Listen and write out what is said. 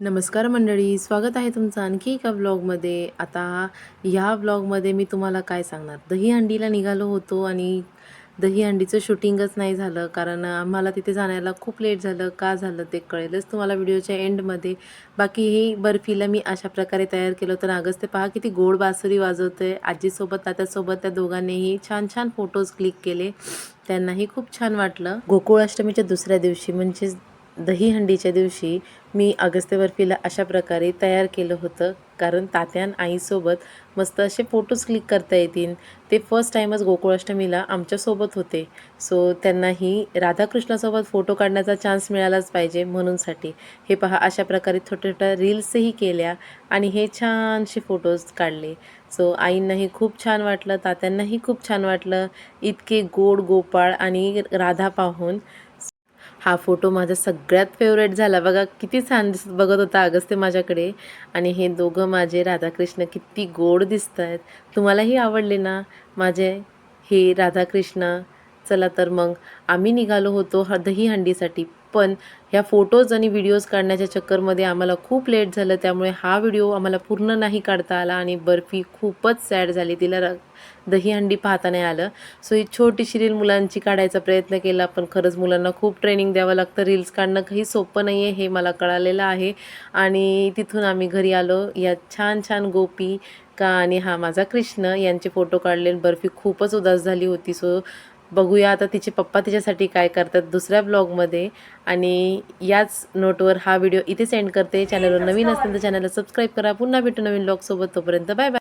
नमस्कार मंडळी स्वागत आहे तुमचं आणखी एका व्लॉगमध्ये आता ह्या व्लॉगमध्ये मी तुम्हाला काय सांगणार? दहीहंडीला निघालो होतो आणि दहीहंडीचं शूटिंगच नाही झालं कारण आम्हाला तिथे जाण्याला खूप लेट झालं. का झालं ते कळेलच तुम्हाला व्हिडिओच्या एंडमध्ये बाकी ही बर्फीला मी अशा प्रकारे तयार केलं होतं. नागस ते पहा किती गोड बासुरी वाजवते आजीसोबत तात्यासोबत त्या दोघांनीही छान छान फोटोज क्लिक केले. त्यांनाही खूप छान वाटलं. गोकुळाष्टमीच्या दुसऱ्या दिवशी म्हणजेच दहीहंडीच्या दिवशी मी अगस्त्य बर्फीला अशा प्रकारे तयार केलं होतं. कारण तात्यान आईसोबत मस्त असे फोटोज क्लिक करता येतील. ते फर्स्ट टाईमच गोकुळाष्टमीला आमच्यासोबत होते. सो त्यांनाही राधाकृष्णासोबत फोटो काढण्याचा चान्स मिळालाच पाहिजे म्हणूनसाठी. हे पहा अशा प्रकारे छोट्या छोट्या रील्सही केल्या आणि हे छानसे फोटोज काढले. सो आईंनाही खूप छान वाटलं तात्यांनाही खूप छान वाटलं. इतके गोड गोपाळ आणि राधा पाहून. हा फोटो माझा सगळ्यात फेवरेट झाला. बघा किती छान दिसत बघत होता अगस्ते माझ्याकडे. आणि हे दोघं माझे राधाकृष्ण किती गोड दिसत आहेत तुम्हालाही आवडले ना माझे? हे राधाकृष्ण चला तर मग आम्ही निघालो होतो ह दहीहंडीसाठी. पण ह्या फोटोज आणि व्हिडिओज काढण्याच्या चक्करमध्ये आम्हाला खूप लेट झालं. त्यामुळे हा व्हिडिओ आम्हाला पूर्ण नाही काढता आला आणि बर्फी खूपच सॅड झाली. तिला र दहीहंडी पाहता नाही आलं. सो ही छोटीशी रील मुलांची काढायचा प्रयत्न केला पण खरंच मुलांना खूप ट्रेनिंग द्यावं लागतं. रील्स काढणं काही सोपं नाही आहे हे मला कळालेलं आहे. आणि तिथून आम्ही घरी आलो. या छान छान गोपी का आणि हा माझा कृष्ण यांचे फोटो काढले बर्फी खूपच उदास झाली होती. सो बघूया आता तिचे पप्पा तिच्यासाठी काय करतात दुसऱ्या ब्लॉगमध्ये. आणि याच नोटवर हा व्हिडिओ इथे सेंड करते. चॅनलवर नवीन असेल तर चॅनलला सबस्क्राईब करा. पुन्हा भेटू नवीन ब्लॉगसोबत तोपर्यंत बाय बाय